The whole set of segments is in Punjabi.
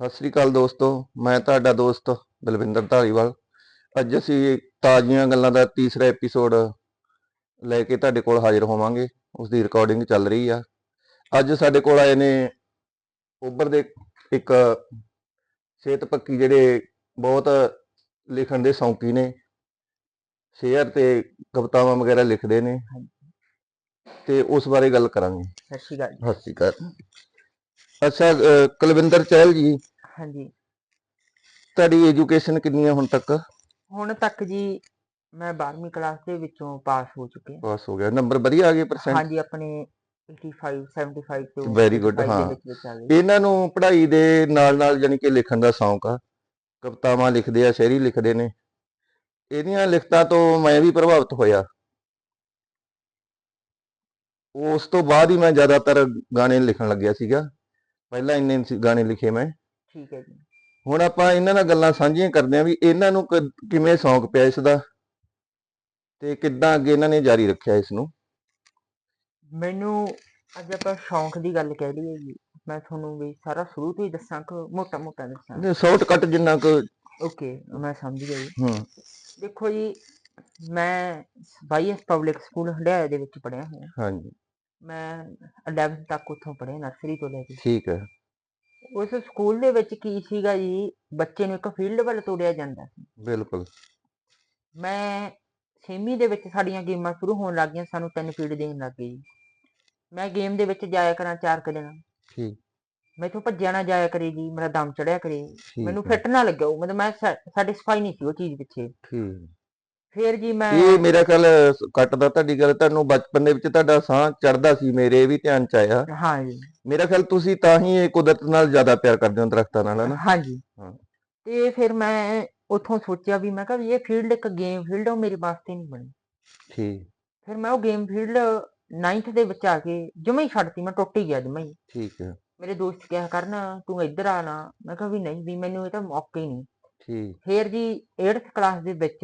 ਸਤਿ ਸ੍ਰੀ ਅਕਾਲ ਦੋਸਤੋ ਮੈਂ ਤੁਹਾਡਾ ਦੋਸਤ ਬਲਵਿੰਦਰ ਧਾਰੀਵਾਲ ਅੱਜ ਅਸੀਂ ਤਾਜ਼ੀਆਂ ਗੱਲਾਂ ਦਾ ਤੀਸਰਾ ਐਪੀਸੋਡ ਲੈ ਕੇ ਤੁਹਾਡੇ ਕੋਲ ਹਾਜ਼ਰ ਹੋਵਾਂਗੇ। ਉਸ ਦੀ ਰਿਕਾਰਡਿੰਗ ਚੱਲ ਰਹੀ ਆ। ਅੱਜ ਸਾਡੇ ਕੋਲ ਆਏ ਨੇ ਉੱਭਰ ਦੇ ਇੱਕ ਸਿਹਤ ਪੱਕੀ ਜਿਹੜੇ ਬਹੁਤ ਲਿਖਣ ਦੇ ਸ਼ੌਂਕੀ ਨੇ। ਸ਼ੇਅਰ ਤੇ ਕਵਿਤਾਵਾਂ ਵਗੈਰਾ ਲਿਖਦੇ ਨੇ। ਤੇ ਉਸ ਬਾਰੇ ਗੱਲ ਕਰਾਂਗੇ। ਸਤਿ ਸ਼੍ਰੀ ਅਕਾਲ। ਸਤਿ ਸ੍ਰੀ ਅਕਾਲ। ਅੱਛਾ ਅਹ, ਕੁਲਵਿੰਦਰ ਚਹਿਲ ਜੀ। ਹਾਂਜੀ। ਤੁਹਾਡੀ ਐਜੂਕੇਸ਼ਨ ਕਿੰਨੀ ਹੈ ਹੁਣ ਤੱਕ? ਹੁਣ ਤੱਕ ਜੀ ਮੈਂ 12ਵੀਂ ਕਲਾਸ ਦੇ ਵਿੱਚੋਂ ਪਾਸ ਹੋ ਚੁੱਕਿਆ ਪਾਸ ਹੋ ਗਿਆ। ਨੰਬਰ ਵਧੀਆ ਆ ਗਏ ਪਰਸੈਂਟ ਹਾਂਜੀ ਆਪਣੇ 85 75 ਤੋਂ Very good, 85 ਦੇ ਹਾਂ। ਵਿੱਚ ਵਿੱਚ ਆ ਗਏ। ਇਹਨਾਂ ਨੂੰ ਪੜ੍ਹਾਈ ਦੇ ਨਾਲ ਨਾਲ ਜਾਨੀ ਕਿ ਲਿਖਣ ਦਾ ਸ਼ੌਂਕ ਆ। ਕਵਿਤਾਵਾਂ ਲਿਖਦੇ ਆ ਸ਼ਾਇਰੀ ਲਿਖਦੇ ਨੇ। ਇਹਦੀਆਂ ਲਿਖਤਾਂ ਤੋਂ ਮੈਂ ਵੀ ਪ੍ਰਭਾਵਿਤ ਹੋਇਆ। ਉਸ ਤੋਂ ਬਾਅਦ ਹੀ ਮੈਂ ਜ਼ਿਆਦਾਤਰ ਗਾਣੇ ਲਿਖਣ ਲੱਗਿਆ ਸੀਗਾ। ਪਹਿਲਾਂ ਇੰਨੇ ਸੀ ਗਾਣੇ ਲਿਖੇ ਮੈਂ। ਠੀਕ ਹੈ ਜੀ। ਹੁਣ ਆਪਾਂ ਇਹਨਾਂ ਨਾਲ ਗੱਲਾਂ ਸਾਂਝੀਆਂ ਕਰਦੇ ਆਂ ਵੀ ਇਹਨਾਂ ਨੂੰ ਕ- ਕਿਵੇਂ ਸ਼ੌਂਕ ਪਿਆ ਇਸ ਦਾ ਤੇ ਕਿੱਦਾਂ ਅੱਗੇ ਇਹਨਾਂ ਨੇ ਜਾਰੀ ਰੱਖਿਆ ਇਸ ਨੂੰ। ਮੈਨੂੰ ਅੱਜ ਆਪਾਂ ਸ਼ੌਂਕ ਦੀ ਗੱਲ ਕਹਿ ਲਈਏ ਜੀ। ਮੈਂ ਤੁਹਾਨੂੰ ਵੀ ਸਾਰਾ ਸ਼ੁਰੂ ਤੋਂ ਹੀ ਦੱਸਾਂ ਕਿ ਮੋਟਾ ਮੋਟਾ ਦੱਸਾਂ। ਸ਼ਾਰਟਕਟ ਜਿੰਨਾ ਕੁ ਓਕੇ ਮੈਂ ਸਮਝ ਗਿਆ ਜੀ। ਹੂੰ। ਦੇਖੋ ਜੀ ਮੈਂ ਬਾਈਐਸ ਪਬਲਿਕ ਸਕੂਲ ਹੰਡਿਆਇਆ ਦੇ ਵਿੱਚ ਪੜ੍ਹਿਆ ਹੋਇਆ। ਹਾਂਜੀ। ਮੈਂ 11th ਤੱਕ ਉੱਥੋਂ ਪੜ੍ਹਿਆ ਨਰਸਰੀ ਤੋਂ ਲੈ ਕੇ। ਠੀਕ ਹੈ। ਉਸ ਸਕੂਲ ਦੇ ਵਿੱਚ ਕੀ ਸੀਗਾ ਜੀ ਬੱਚੇ ਨੂੰ ਇੱਕ ਫੀਲਡ ਵੱਲ ਤੋੜਿਆ ਜਾਂਦਾ ਸੀ। ਬਿਲਕੁਲ। ਮੈਂ ਛੇਵੀਂ ਦੇ ਵਿੱਚ ਸਾਡੀਆਂ ਗੇਮਾਂ ਸ਼ੁਰੂ ਹੋਣ ਲੱਗ ਗਈਆਂ ਸਾਨੂੰ ਤਿੰਨ ਪੀਰੀਅਡ ਦੇਣ ਲੱਗ ਗਏ ਜੀ। ਮੈਂ ਗੇਮ ਦੇ ਵਿੱਚ ਜਾਇਆ ਕਰਾਂ ਚਾਰ ਕੁ ਦਿਨ। ਠੀਕ। ਮੈਥੋਂ ਭੱਜਿਆ ਨਾ ਜਾਇਆ ਕਰੇ ਜੀ ਮੇਰਾ ਦਮ ਚੜਿਆ ਕਰੇ। ਠੀਕ ਮੈਨੂੰ ਹੈ, ਫਿੱਟ ਨਾ ਲੱਗਿਆ ਉਹ ਮਤਲਬ ਮੈਂ ਸੈਟੀਸਫਾਈ ਨਹੀਂ ਸੀ ਉਹ ਚੀਜ਼ ਪਿੱਛੇ। ਠੀਕ। ਫਿਰ ਜੀ ਮੈਂ ਇਹ ਮੇਰਾ ਖਿਆਲ ਕੱਟਦਾ ਤੁਹਾਡੀ ਗੱਲ ਤੁਹਾਨੂੰ ਬਚਪਨ ਦੇ ਵਿੱਚ ਤੁਹਾਡਾ ਸਾਹ ਚੜਦਾ ਸੀ ਮੇਰੇ ਵੀ ਧਿਆਨ ਚ ਆਇਆ। ਹਾਂ ਜੀ। ਮੇਰਾ ਖਿਆਲ ਤੁਸੀਂ ਤਾਂ ਹੀ ਇਹ ਕੁਦਰਤ ਨਾਲ ਜ਼ਿਆਦਾ ਪਿਆਰ ਕਰਦੇ ਹੋ ਦਰਖਤਾਂ ਨਾਲ ਹਨਾ? ਹਾਂ ਜੀ। ਹਾਂ। ਤੇ ਫਿਰ ਮੈਂ ਉੱਥੋਂ ਸੋਚਿਆ ਵੀ ਮੈਂ ਕਿਹਾ ਵੀ ਇਹ ਫੀਲਡ ਇੱਕ ਗੇਮ ਫੀਲਡ ਉਹ ਮੇਰੇ ਵਾਸਤੇ ਨਹੀਂ ਬਣੀ। ਠੀਕ। ਫਿਰ ਮੈਂ ਉਹ ਗੇਮ ਫੀਲਡ 9th ਦੇ ਵਿੱਚ ਆ ਕੇ ਜਮਾਂ ਹੀ ਛੱਡਤੀ ਮੈਂ ਟੁੱਟ ਹੀ ਗਿਆ ਜਮਾਂ ਹੀ। ਠੀਕ ਹੈ। ਮੇਰੇ ਦੋਸਤ ਕਿਹਾ ਕਰਨ ਤੂੰ ਇੱਧਰ ਆ ਨਾ। ਮੈਂ ਕਿਹਾ ਵੀ ਨਹੀਂ ਵੀ ਮੈਨੂੰ ਇਹ ਤਾਂ ਮੌਕਾ ਹੀ ਨਹੀਂ। ਠੀਕ। ਫੇਰ ਜੀ 8th ਕਲਾਸ ਦੇ ਵਿੱਚ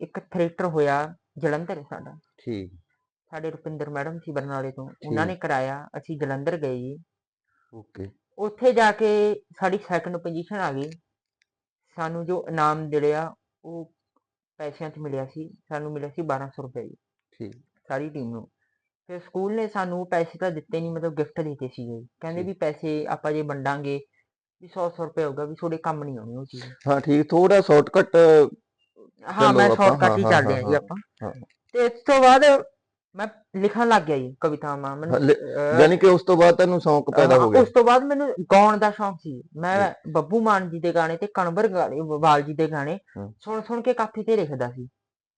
ਇੱਕ ਥੀਏਟਰ ਹੋਇਆ ਜਲੰਧਰ ਸਾਡਾ। ਠੀਕ। ਸਾਡੇ ਰੁਪਿੰਦਰ ਮੈਡਮ ਸੀ ਬਰਨਾਲੇ ਤੋਂ ਉਹਨਾਂ। ਨੇ ਕਰਾਇਆ ਅਸੀਂ ਜਲੰਧਰ ਗਏ ਜੀ। ਓਕੇ। ਉੱਥੇ ਜਾ ਕੇ ਸਾਡੀ ਸੈਕੰਡ ਪੋਜੀਸ਼ਨ ਆ ਗਈ। ਸਾਨੂੰ ਜੋ ਇਨਾਮ ਮਿਲਿਆ ਉਹ ਪੈਸਿਆਂ 'ਚ ਮਿਲਿਆ ਸੀ। ਸਾਨੂੰ ਮਿਲਿਆ ਸੀ 1200 ਰੁਪਏ ਜੀ। ਠੀਕ। ਸਾਰੀ ਟੀਮ ਨੂੰ। ਫਿਰ ਸਕੂਲ ਨੇ ਸਾਨੂੰ ਪੈਸੇ ਤਾਂ ਦਿੱਤੇ ਨਹੀਂ ਮਤਲਬ ਗਿਫਟ ਦਿੱਤੇ ਸੀ ਕਹਿੰਦੇ। ਵੀ ਪੈਸੇ ਆਪਾਂ ਜੇ ਵੰਡਾਂਗੇ ਵੀ 100 100 ਰੁਪਏ ਹੋਊਗਾ ਵੀ ਤੁਹਾਡੇ ਕੰਮ ਨਹੀਂ ਆਉਣੀ ਉਹ ਚੀਜ਼ ਹਾਂ ਠੀਕ ਥੋੜਾ ਸ਼ਾਰਟਕਟ ਹਾਂ ਮੈਂ ਸ਼ਾਰਟਕਟ ਹੀ ਚੱਲਦੇ ਆ ਜੀ ਆਪਾਂ। ਤੇ ਇਸ ਤੋਂ ਬਾਅਦ ਮੈਂ ਲਿਖਣ ਲੱਗ ਗਿਆ ਜੀ ਕਵਿਤਾਵਾਂ। ਮੈਨੂੰ ਯਾਨੀ ਕਿ ਉਸ ਤੋਂ ਬਾਅਦ ਤੁਹਾਨੂੰ ਸ਼ੌਂਕ ਪੈਦਾ ਹੋ ਗਿਆ। ਉਸ ਤੋਂ ਬਾਅਦ ਮੈਨੂੰ ਗਾਉਣ ਦਾ ਸ਼ੌਂਕ ਸੀ। ਮੈਂ ਬੱਬੂ ਮਾਨ ਜੀ ਦੇ ਗਾਣੇ ਤੇ ਕਣਵਰ ਗਾਣੇ ਵਾਲ ਜੀ ਦੇ ਗਾਣੇ। ਸੁਣ ਸੁਣ ਕੇ ਕਾਫੀ ਤੇ ਲਿਖਦਾ ਸੀ।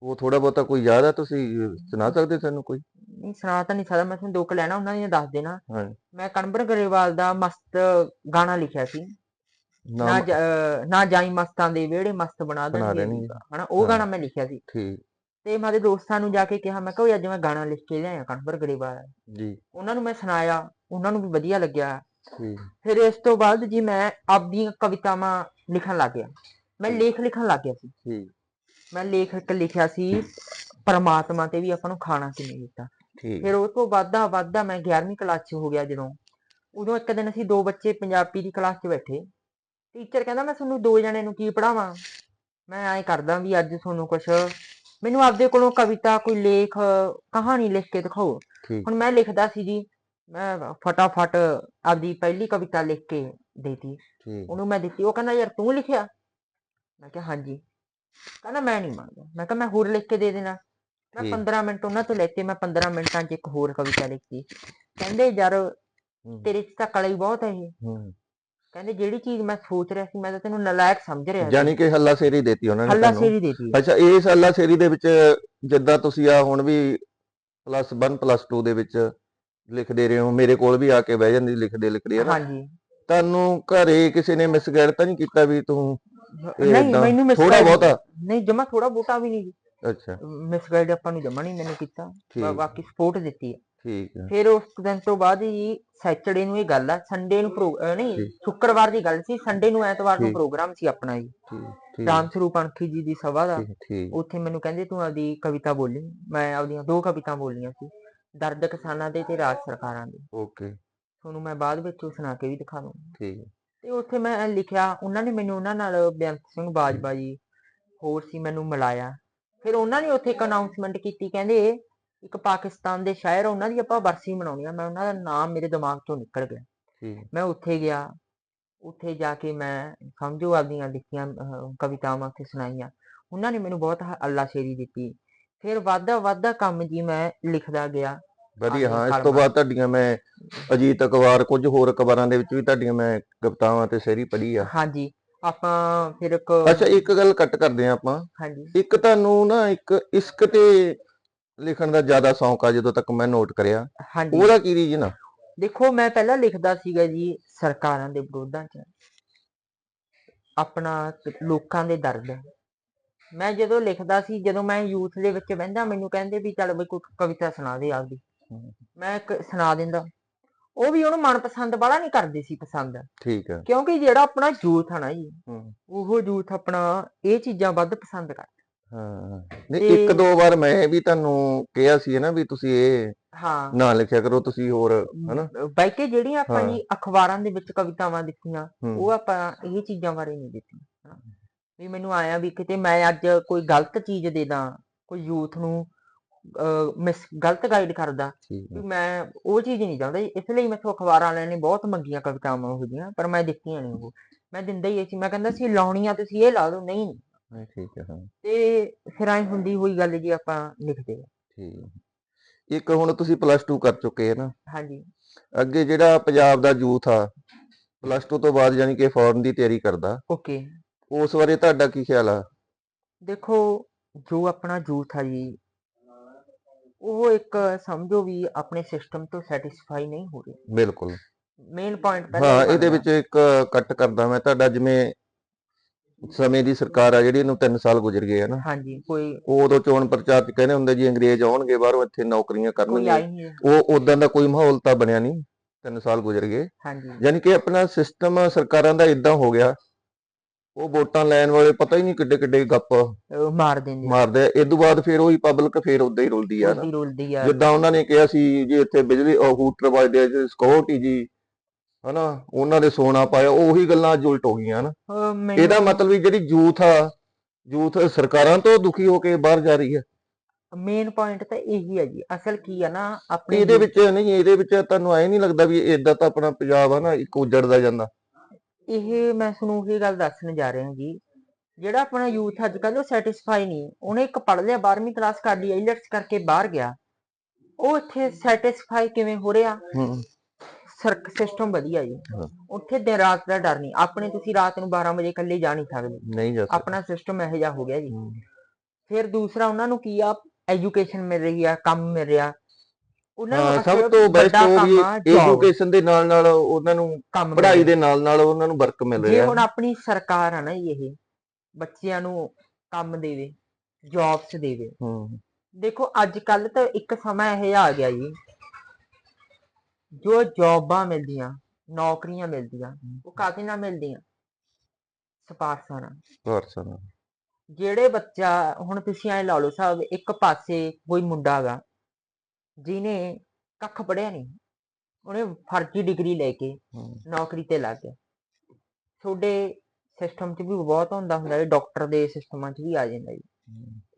ਉਹ ਥੋੜਾ ਬਹੁਤਾ ਕੋਈ ਯਾਦ ਆ? ਤੁਸੀਂ ਸੁਣਾ ਸਕਦੇ ਸਾਨੂੰ ਕੋਈ? ਨਹੀਂ ਸੁਣਾ ਤਾਂ ਨਹੀਂ ਸਕਦਾ ਮੈਂ ਤੁਹਾਨੂੰ ਦੋ ਕੁ ਲੈਣਾ ਉਹਨਾਂ ਦੀਆਂ ਦੱਸ ਦੇਣਾ। ਮੈਂ ਕਣਵਰ ਗਰੇਵਾਲ ਦਾ ਮਸਤ ਗਾਣਾ ਲਿਖਿਆ ਸੀ। ਨਾ ਨਾਮ ਜ- ਅਹ, ਨਾ ਜਾਈ ਮਸਤਾਂ ਦੇ ਵਿਹੜੇ ਮਸਤ ਬਣਾ ਬਣਾ ਦੇਣਗੇ ਦੇਣਗੇ। ਹਨਾ ਉਹ ਹਾਂ। ਗਾਣਾ ਮੈਂ ਲਿਖਿਆ ਸੀ। ਠੀਕ। ਤੇ ਮੈਂ ਦੋਸਤਾਂ ਨੂੰ ਜਾ ਕੇ ਕਿਹਾ ਮੈਂ ਕਿਹਾ ਵੀ ਅੱਜ ਮੈਂ ਗਾਣਾ ਲਿਖ ਕੇ ਲਿਆਇਆ ਕਣਵਰ ਗਰੇਵਾਲ। ਜੀ। ਉਹਨਾਂ ਨੂੰ ਮੈਂ ਸੁਣਾਇਆ ਉਹਨਾਂ ਨੂੰ ਵੀ ਵਧੀਆ ਲੱਗਿਆ। ਠੀਕ। ਫਿਰ ਇਸ ਤੋਂ ਬਾਅਦ ਜੀ ਮੈਂ ਆਪਦੀਆਂ ਕਵਿਤਾਵਾਂ ਲਿਖਣ ਲੱਗ ਗਿਆ। ਮੈਂ। ਲੇਖ ਲਿਖਣ ਲੱਗ ਗਿਆ ਸੀ। ਠੀਕ। ਮੈਂ ਲੇਖ ਇੱਕ ਲਿਖਿਆ ਸੀ ਪਰਮਾਤਮਾ ਤੇ ਵੀ ਆਪਾਂ ਨੂੰ ਖਾਣਾ ਕਿਵੇਂ ਦਿੱਤਾ। ਫਿਰ ਉਹ ਤੋਂ ਵਾਧਾ ਵਾਧਾ ਮੈਂ 11ਵੀਂ ਕਲਾਸ 'ਚ ਹੋ ਗਿਆ ਜਦੋਂ। ਉਦੋਂ ਇੱਕ ਦਿਨ ਅਸੀਂ ਦੋ ਬੱਚੇ ਪੰਜਾਬੀ ਦੀ ਕਲਾਸ 'ਚ ਬੈਠੇ। ਟੀਚਰ ਕਹਿੰਦਾ ਮੈਂ ਤੁਹਾਨੂੰ ਦੋ ਜਣੇ ਨੂੰ ਕੀ ਪੜਾਵਾਂ ਮੈਂ ਐਂ ਕਰਦਾ ਵੀ ਅੱਜ ਤੁਹਾਨੂੰ ਕੁਛ ਮੈਨੂੰ ਆਪਦੇ ਕੋਲੋਂ ਕਵਿਤਾ ਕੋਈ ਲੇਖ ਕਹਾਣੀ ਲਿਖ ਕੇ ਦਿਖਾਓ। ਹੁਣ ਮੈਂ ਲਿਖਦਾ ਸੀ ਜੀ ਮੈਂ ਫਟਾਫਟ ਆਪਦੀ ਪਹਿਲੀ ਕਵਿਤਾ ਲਿਖ ਕੇ ਦੇਤੀ। ਉਹਨੂੰ ਮੈਂ ਦਿੱਤੀ। ਉਹ ਕਹਿੰਦਾ ਯਾਰ ਤੂੰ ਲਿਖਿਆ? ਮੈਂ ਕਿਹਾ ਹਾਂਜੀ। ਕਹਿੰਦਾ ਮੈਂ ਨਹੀਂ ਮੰਨਦਾ। ਮੈਂ ਕਿਹਾ ਮੈਂ ਹੋਰ ਲਿਖ ਕੇ ਦੇ ਦੇਣਾ। ਮੈਂ ਠੀਕ। 15 ਮਿੰਟ ਉਹਨਾਂ ਤੋਂ ਲੈਤੇ ਮੈਂ 15 ਮਿੰਟਾਂ 'ਚ ਇੱਕ ਹੋਰ ਕਵਿਤਾ ਲਿਖੀ ਕਹਿੰਦੇ ਯਾਰ ਹੂੰ, ਤੇਰੇ 'ਚ ਤਾਂ ਕਲਾ ਹੀ ਬਹੁਤ ਹੈ ਇਹ। ਹੂੰ। ਕਹਿੰਦੇ ਜਿਹੜੀ ਚੀਜ਼ ਮੈਂ ਸੋਚ ਰਿਹਾ ਸੀ ਮੈਂ ਤਾਂ ਤੈਨੂੰ ਨਲਾਇਕ ਸਮਝ ਰਿਹਾ ਸੀ। ਯਾਨੀ ਕਿ ਹੱਲਾ ਸ਼ੇਰੀ ਦੇਤੀ ਉਹਨਾਂ ਨੇ ਹੱਲਾ ਸ਼ੇਰੀ ਦੇਤੀ। ਅੱਛਾ ਇਸ ਹੱਲਾ ਸ਼ੇਰੀ ਦੇ ਵਿੱਚ ਜਿੱਦਾਂ ਤੁਸੀਂ ਆ ਹੁਣ ਵੀ ਪਲੱਸ 1 ਪਲੱਸ 2 ਦੇ ਵਿੱਚ ਲਿਖਦੇ ਰਹੇ ਹੋ ਮੇਰੇ ਕੋਲ ਵੀ ਆ ਕੇ ਬਹਿ ਜਾਂਦੀ ਲਿਖਦੇ ਲਿਖਦੇ ਹਨਾ ਹਾਂਜੀ। ਤੁਹਾਨੂੰ ਘਰੇ ਕਿਸੇ ਨੇ ਮਿਸਗਾਈਡ ਤਾਂ ਨਹੀਂ ਕੀਤਾ ਵੀ ਤੂੰ ਨਹੀਂ ਮੈਨੂੰ ਥੋੜਾ misguide- ਬਹੁਤਾ? ਨਹੀਂ ਜਮਾ ਥੋੜਾ ਬੋਟਾ ਵੀ ਨਹੀਂ। ਅੱਛਾ। ਮਿਸਗਾਈਡ ਆਪਾਂ ਨੂੰ ਜਮਾ ਨਹੀਂ ਮੈਨੂੰ ਕੀਤਾ। ਬਾ- ਬਾਕੀ ਸਪੋਰਟ ਦਿੱਤੀ ਹੈ ਠੀਕ ਹੈ ਫਿਰ ਉਸ ਦਿਨ ਤੋਂ ਬਾਅਦ ਜੀ ਸੈਚਰਡੇ ਨੂੰ ਇਹ ਗੱਲ ਆ ਸੰਡੇ ਨੂੰ ਪ੍ਰੋ- ਅਹ ਨਹੀਂ ਠੀਕ। ਸ਼ੁੱਕਰਵਾਰ ਦੀ ਗੱਲ ਸੀ ਸੰਡੇ ਨੂੰ ਐਤਵਾਰ ਨੂੰ ਠੀਕ। ਪ੍ਰੋਗਰਾਮ ਸੀ ਆਪਣਾ ਜੀ। ਠੀਕ ਠੀਕ। ਰਾਮ ਸਰੂਪ ਜੀ ਦੀ ਸਭਾ ਦਾ। ਠੀਕ ਠੀਕ। ਉੱਥੇ ਮੈਨੂੰ ਕਹਿੰਦੇ ਤੂੰ ਆਪਦੀ ਕਵਿਤਾ ਬੋਲੀ। ਮੈਂ ਆਪਦੀਆਂ ਦੋ ਕਵਿਤਾ ਬੋਲੀਆਂ ਸੀ ਦਰਦ ਕਿਸਾਨਾਂ ਦੇ ਤੇ ਰਾਜ ਸਰਕਾਰਾਂ ਦੇ। ਓਕੇ। ਤੁਹਾਨੂੰ ਮੈਂ ਬਾਅਦ ਵਿੱਚ ਉਹ ਸੁਣਾ ਕੇ ਵੀ ਦਿਖਾ ਦੂੰ ਠੀਕ। ਤੇ ਉੱਥੇ ਮੈਂ ਲਿਖਿਆ ਉਹਨਾਂ ਨੇ ਮੈਨੂੰ ਉਹਨਾਂ ਨਾਲ ਬੇਅੰਤ ਸਿੰਘ ਬਾਜਵਾ ਜੀ ਹੋਰ ਸੀ ਮੈਨੂੰ ਮਿਲਾਇਆ। ਫਿਰ ਉਹਨਾਂ ਨੇ ਉੱਥੇ ਇੱਕ ਅਨਾਉਂਸਮੈਂਟ ਕੀਤੀ ਕਹਿੰਦੇ ਇੱਕ ਪਾਕਿਸਤਾਨ ਦੇ ਸ਼ਾਇਰ ਉਹਨਾਂ ਦੀ ਆਪਾਂ ਬਰਸੀ ਮਨਾਉਣੀ ਆ ਮੈਂ ਉਹਨਾਂ ਦਾ ਨਾਮ ਮੇਰੇ ਦਿਮਾਗ ਤੋਂ ਨਿਕਲ ਗਿਆ। ਮੈਂ ਉੱਥੇ ਗਿਆ ਉੱਥੇ ਜਾ ਕੇ ਮੈਂ ਸਮਝੋ ਆਪਦੀਆਂ ਲਿਖੀਆਂ ਕਵਿਤਾਵਾਂ ਉੱਥੇ ਸੁਣਾਈਆਂ। ਉਹਨਾਂ ਨੇ ਮੈਨੂੰ ਬਹੁਤ ਅੱਲਾਸ਼ੇਰੀ ਦਿੱਤੀ। ਫਿਰ ਵਾਧਾ ਵਾਧਾ ਕੰਮ ਜੀ ਮੈਂ ਲਿਖਦਾ ਗਿਆ। ਵਧੀਆ ਹਾਂ ਇਸ ਤੋਂ। ਬਾਅਦ ਤੁਹਾਡੀਆਂ ਮੈਂ ਅਜੀਤ ਅਖਬਾਰ ਕੁਝ ਹੋਰ ਅਖਬਾਰਾਂ ਦੇ ਵਿੱਚ ਵੀ ਤੁਹਾਡੀਆਂ ਮੈਂ ਕਵਿਤਾਵਾਂ ਤੇ ਸ਼ਾਇਰੀ ਪੜ੍ਹੀ ਆ। ਹਾਂਜੀ। ਆਪਾਂ ਫਿਰ ਇੱਕ ਅੱਛਾ ਇੱਕ ਗੱਲ ਕੱਟ ਕਰਦੇ ਆ ਆਪਾਂ। ਹਾਂਜੀ। ਇੱਕ ਤੁਹਾਨੂੰ ਨਾ ਇੱਕ ਇਸ਼ਕ ਤੇ ਲਿਖਣ ਦਾ ਜ਼ਿਆਦਾ ਸ਼ੌਂਕ ਆ ਜਦੋਂ ਤੱਕ ਮੈਂ ਨੋਟ ਕਰਿਆ। ਹਾਂਜੀ। ਉਹਦਾ ਕੀ ਰੀਜਨ ਆ? ਦੇਖੋ ਮੈਂ ਪਹਿਲਾਂ ਲਿਖਦਾ ਸੀਗਾ ਜੀ ਸਰਕਾਰਾਂ ਦੇ ਵਿਰੋਧਾਂ 'ਚ। ਆਪਣਾ ਲੋਕਾਂ ਦੇ ਦਰਦ। ਮੈਂ ਜਦੋਂ ਲਿਖਦਾ ਸੀ ਜਦੋਂ ਮੈਂ ਯੂਥ ਦੇ ਵਿੱਚ ਬਹਿੰਦਾ ਮੈਨੂੰ ਕਹਿੰਦੇ ਵੀ ਚੱਲ ਬਈ ਕੋਈ ਕਵਿਤਾ ਸੁਣਾ ਦੇ ਆਪਦੀ। ਮੈਂ ਇੱਕ ਸੁਣਾ ਦਿੰਦਾ। ਉਹ ਵੀ ਉਹਨੂੰ ਮਨਪਸੰਦ ਵਾਲਾ ਨਹੀਂ ਕਰਦੇ ਸੀ ਪਸੰਦ। ਠੀਕ ਆ ਕਿਉਂਕਿ ਜਿਹੜਾ ਆਪਣਾ ਯੂਥ ਆ ਨਾ ਜੀ ਉਹ ਯੂਥ ਆਪਣਾ ਇਹ ਚੀਜ਼ਾਂ ਵੱਧ ਪਸੰਦ ਕਰਦਾ। ਹਾਂ। ਨਹੀਂ ਇੱਕ ਦੋ ਵਾਰ ਮੈਂ ਵੀ ਤੁਹਾਨੂੰ ਕਿਹਾ ਸੀ ਨਾ ਵੀ ਤੁਸੀਂ ਇਹ ਹਾਂ। ਨਾ ਲਿਖਿਆ ਕਰੋ ਤੁਸੀਂ ਹੋਰ ਹਨਾ। ਬਾਈ ਕਿ ਜਿਹੜੀਆਂ ਆਪਾਂ ਹਾਂ। ਜੀ ਅਖਬਾਰਾਂ ਦੇ ਵਿੱਚ ਕਵਿਤਾਵਾਂ ਦਿੱਤੀਆਂ ਉਹ ਆਪਾਂ ਇਹ ਚੀਜ਼ਾਂ ਬਾਰੇ ਨਹੀਂ ਦਿੱਤੀਆਂ। ਵੀ ਮੈਨੂੰ ਆਇਆ ਵੀ ਕਿਤੇ ਮੈਂ ਅੱਜ ਕੋਈ ਗਲਤ ਚੀਜ਼ ਦੇ ਦਾਂ ਕੋਈ ਯੂਥ ਨੂੰ ਮਿਸ ਗਲਤ ਗਾਈਡ ਕਰਦਾ ਠੀਕ ਵੀ। ਮੈਂ ਉਹ ਚੀਜ਼ ਨਹੀਂ ਚਾਹੁੰਦਾ ਜੀ। ਇਸ ਲਈ ਮੈਥੋਂ ਅਖਬਾਰਾਂ ਵਾਲਿਆਂ ਨੇ ਬਹੁਤ ਮੰਗੀਆਂ ਕਵਿਤਾਵਾਂ ਉਹ ਜਿਹੀਆਂ ਪਰ ਮੈਂ ਦਿੱਤੀਆਂ ਨਹੀਂ ਉਹ ਮੈਂ ਦਿੰਦਾ ਹੀ ਇਹ ਸੀ ਮੈਂ ਕਹਿੰਦਾ ਸੀ ਲਾਉਣੀਆਂ ਤੁਸੀਂ ਇਹ ਲਾ ਦਿਓ ਨਹੀਂ ਨਹੀਂ। ਠੀਕ ਹੈ ਹਾਂ ਤੇ ਫਿਰ ਐ ਹੁੰਦੀ ਹੋਈ ਗੱਲ ਜੀ ਆਪਾਂ ਲਿਖਦੇ ਆ ਠੀਕ। ਇੱਕ ਹੁਣ ਤੁਸੀਂ ਪਲੱਸ 2 ਕਰ ਚੁੱਕੇ ਆ ਨਾ ਹਾਂਜੀ ਅੱਗੇ ਜਿਹੜਾ ਪੰਜਾਬ ਦਾ ਯੂਥ ਆ ਪਲੱਸ 2 ਤੋਂ ਬਾਅਦ ਯਾਨੀ ਕਿ ਫੌਰਨ ਦੀ ਤਿਆਰੀ ਕਰਦਾ ਓਕੇ ਉਸ ਬਾਰੇ ਤੁਹਾਡਾ ਕੀ ਖਿਆਲ ਆ ਦੇਖੋ ਜੋ ਆਪਣਾ ਯੂਥ ਆ ਜੀ ਉਹ ਇੱਕ ਸਮਝੋ ਵੀ ਆਪਣੇ ਸਿਸਟਮ ਤੋਂ ਸੈਟੀਸਫਾਈ ਨਹੀਂ ਹੋ ਰਹੀ। ਬਿਲਕੁਲ। ਮੇਨ ਪੁਆਇੰਟ ਹਾਂ ਇਹਦੇ ਵਿੱਚ ਇੱਕ ਕੱਟ ਕਰਦਾ ਮੈਂ ਤੁਹਾਡਾ ਜਿਵੇਂ ਸਮੇਂ ਦੀ ਸਰਕਾਰ ਆ ਜਿਹੜੀ ਇਹਨੂੰ 3 ਸਾਲ ਗੁਜ਼ਰ ਗਏ ਆ ਨਾ। ਹਾਂਜੀ ਕੋਈ ਉਹ ਉਦੋਂ ਚੋਣ ਪ੍ਰਚਾਰ ਚ ਕਹਿੰਦੇ ਹੁੰਦੇ ਜੀ ਅੰਗਰੇਜ਼ ਆਉਣਗੇ ਬਾਹਰੋਂ ਇੱਥੇ ਨੌਕਰੀਆਂ ਕਰਨਗੇ। ਉਹ ਉਦਾਂ ਦਾ ਕੋਈ ਮਾਹੌਲ ਤਾਂ ਬਣਿਆ ਨਹੀਂ 3 ਸਾਲ ਗੁਜ਼ਰ ਗਏ। ਹਾਂਜੀ। ਯਾਨੀ ਕਿ ਆਪਣਾ ਸਿਸਟਮ ਸਰਕਾਰਾਂ ਦਾ ਇਦਾਂ ਹੋ ਗਿਆ ਉਹ ਵੋਟਾਂ ਲੈਣ ਵਾਲੇ ਪਤਾ ਹੀ ਨਹੀਂ ਕਿੱਡੇ ਕਿੱਡੇ ਗੱਪ ਮਾਰ ਦਿੰਦੇ ਮਾਰਦੇ ਆ। ਇਦੋਂ ਬਾਅਦ ਫਿਰ ਉਹੀ ਪਬਲਿਕ ਫਿਰ ਉਦਾਂ ਹੀ ਰੁਲਦੀ ਆ ਨਾ। ਰੋਲਦੀ ਰੋਲਦੀ ਆ। ਜਿੱਦਾਂ ਉਹਨਾਂ ਨੇ ਕਿਹਾ ਸੀ ਜੀ ਇੱਥੇ ਬਿਜਲੀ ਹੂਟਰ ਵੱਜਦੇ ਆ ਜੀ ਸਿਕਿਉਰਿਟੀ ਜੀ ਹਨਾ ਉਹਨਾਂ ਦੇ ਸੋਨਾ ਪਾਇਆ ਉਹੀ ਗੱਲਾਂ ਅੱਜ ਉਲਟ ਹੋ ਗਈਆਂ ਨਾ। ਇਹਦਾ ਮਤਲਬ ਵੀ ਜਿਹੜੀ ਯੂਥ ਆ ਯੂਥ ਸਰਕਾਰਾਂ ਤੋਂ ਦੁਖੀ ਹੋ ਕੇ ਬਾਹਰ ਜਾ ਰਹੀ ਹੈ ਮੇਨ ਪੁਆਇੰਟ ਤਾਂ ਇਹੀ ਹੈ ਜੀ ਅਸਲ ਕੀ ਆ ਨਾ ਤੇ ਆਪਣੇ ਇਹਦੇ ਵਿੱਚ ਨਹੀਂ ਇਹਦੇ ਵਿੱਚ ਤੁਹਾਨੂੰ ਐ ਨਹੀਂ ਲੱਗਦਾ ਵੀ ਇਦਾਂ ਤਾਂ ਆਪਣਾ ਪੰਜਾਬ ਆ ਨਾ ਇੱਕ ਉਜੜਦਾ ਜਾਂਦਾ। ਇਹ ਮੈਂ ਤੁਹਾਨੂੰ ਇਹ ਗੱਲ ਦੱਸਣ ਜਾ ਰਿਹਾ ਜੀ ਜਿਹੜਾ ਆਪਣਾ ਯੂਥ ਅੱਜ ਕੱਲ੍ਹ ਉਹ ਸੈਟੀਸਫਾਈ ਨਹੀਂ ਉਹਨੇ ਇੱਕ ਪੜ੍ਹ ਲਿਆ 12ਵੀਂ ਕਲਾਸ ਕਰ ਲਈ ਆਈਲੈਟਸ ਕਰਕੇ ਬਾਹਰ ਗਿਆ। ਉਹ ਇੱਥੇ ਸੈਟੀਸਫਾਈ ਕਿਵੇਂ ਹੋ ਰਿਹਾ? ਸਰਕ ਸਿਸਟਮ ਵਧੀਆ ਜੀ। ਉੱਥੇ ਦਿਨ ਰਾਤ ਦਾ ਡਰ ਨਹੀਂ ਆਪਣੇ ਤੁਸੀਂ ਰਾਤ ਨੂੰ 12 ਵਜੇ ਇਕੱਲੇ ਜਾ ਨਹੀਂ ਸਕਦੇ। ਨਹੀਂ ਜਾ ਆਪਣਾ ਸਿਸਟਮ ਇਹੋ ਜਿਹਾ ਹੋ ਗਿਆ ਜੀ। ਫਿਰ ਦੂਸਰਾ ਉਹਨਾਂ ਨੂੰ ਕੀ ਆ ਐਜੂਕੇਸ਼ਨ ਮਿਲ ਰਹੀ ਆ ਕੰਮ ਮਿਲ ਰਿਹਾ। ਉਹਨਾਂ ਨੂੰ ਸਭ ਤੋਂ ਬੈਸਟ ਉਹ ਵੀ ਐਜੂਕੇਸ਼ਨ ਦੇ ਨਾਲ ਨਾਲ ਉਹਨਾਂ ਨੂੰ ਪੜ੍ਹਾਈ। ਦੇ ਨਾਲ ਨਾਲ ਉਹਨਾਂ ਨੂੰ ਵਰਕ ਮਿਲ ਜੇ ਰਿਹਾ। ਹੁਣ ਆਪਣੀ ਸਰਕਾਰ ਆ ਨਾ ਜੀ ਇਹ ਬੱਚਿਆਂ ਨੂੰ ਕੰਮ ਦੇਵੇ ਜੌਬਸ ਦੇਵੇ ਹੂੰ। ਦੇਖੋ ਅੱਜ ਕੱਲ ਤਾਂ ਇੱਕ ਸਮਾਂ ਇਹ ਆ ਗਿਆ ਜੀ ਜੋ ਜੌਬਾਂ ਮਿਲਦੀਆਂ ਨੌਕਰੀਆਂ ਮਿਲਦੀਆਂ ਉਹ ਕਾਹਦੇ ਨਾਲ ਮਿਲਦੀਆਂ? ਸਿਫਾਰਸ਼ਾਂ ਨਾਲ। ਪਰਸਨ ਜਿਹੜੇ ਬੱਚਾ ਹੁਣ ਤੁਸੀਂ ਐ ਲਾ ਲਓ ਸਾਹਿਬ ਇੱਕ ਪਾਸੇ ਕੋਈ ਮੁੰਡਾ ਹੈਗਾ ਜਿਹਨੇ ਕੱਖ ਪੜਿਆ ਨਹੀਂ ਉਹਨੇ ਫਰਜ਼ੀ ਡਿਗਰੀ ਲੈ ਕੇ ਨੌਕਰੀ ਤੇ ਲੱਗ ਗਿਆ। ਤੁਹਾਡੇ ਸਿਸਟਮ 'ਚ ਵੀ ਬਹੁਤ ਹੁੰਦਾ ਹੁੰਦਾ ਹੈ ਡਾਕਟਰ ਦੇ ਸਿਸਟਮਾਂ 'ਚ ਵੀ ਆ ਜਾਂਦਾ ਜੀ।